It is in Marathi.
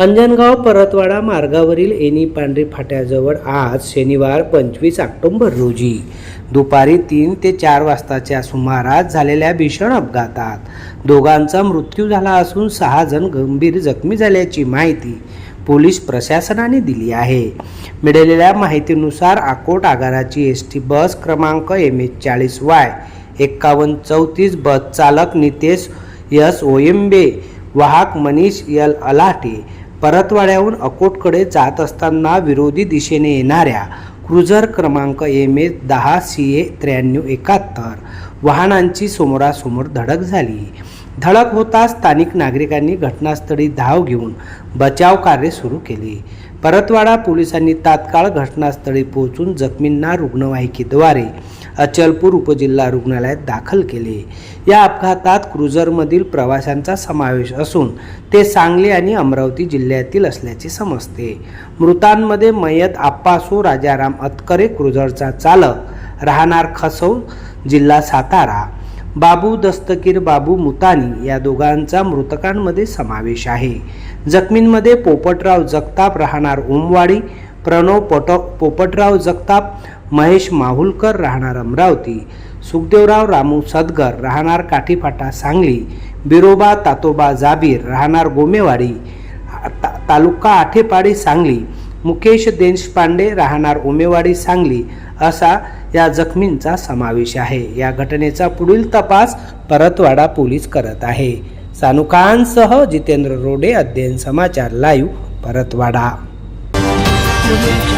अंजनगाव परतवाडा मार्गावरील एनी पांढरी फाट्याजवळ आज शनिवार पंचवीस ऑक्टोंबर रोजी. दुपारी तीन ते चार वाजताच्या सुमारास झालेल्या भीषण अपघातात दोघांचा मृत्यू झाला असून सहा जण गंभीर जखमी झाल्याची माहिती पोलीस प्रशासनाने दिली आहे. मिळालेल्या माहितीनुसार आकोट आगाराची एस टी बस क्रमांक एम एच चाळीस वाय एक्कावन्न चौतीस बस चालक नितेश यस ओयंबे वाहक मनीष यल अलाटे परतवाड्याहून अकोटकडे जात असताना विरोधी दिशेने येणाऱ्या क्रुझर क्रमांक एम ए दहा सी ए त्र्याण्णव एकाहत्तर वाहनांची समोरासमोर धडक झाली. धडक होताच स्थानिक नागरिकांनी घटनास्थळी धाव घेऊन बचाव कार्य सुरू केले. परतवाडा पोलिसांनी तात्काळ घटनास्थळी पोहोचून जखमींना रुग्णवाहिकेद्वारे अचलपूर उपजिल्हा रुग्णालयात दाखल केले. या अपघातात क्रुझरमधील प्रवाशांचा समावेश असून ते सांगली आणि अमरावती जिल्ह्यातील असल्याचे समजते. मृतांमध्ये मयत आप्पासू राजाराम अतकरे क्रुझरचा चालक राहणार खसौ जिल्हा सातारा. बाबू दस्तकीर बाबू मुतानी या दोघांचा मृतकांमध्ये समावेश आहे. जखमींमध्ये पोपटराव जगताप राहणार ओमवाडी प्रणव पोट पोपटराव जगताप महेश माहुलकर राहणार अमरावती सुखदेवराव रामू सदगर राहणार काठीफाटा सांगली बिरोबा तातोबा जाबीर राहणार गोमेवाडी ता तालुका आठेपाडी सांगली मुकेश देशपांडे राहणार उमेवाडी सांगली असा या जखमींचा समावेश आहे. या घटनेचा पुढील तपास परतवाडा पोलीस करत आहे. सानुकांसह Jitendra Rode Adhyayan Samachar live Paratwada. Thank you.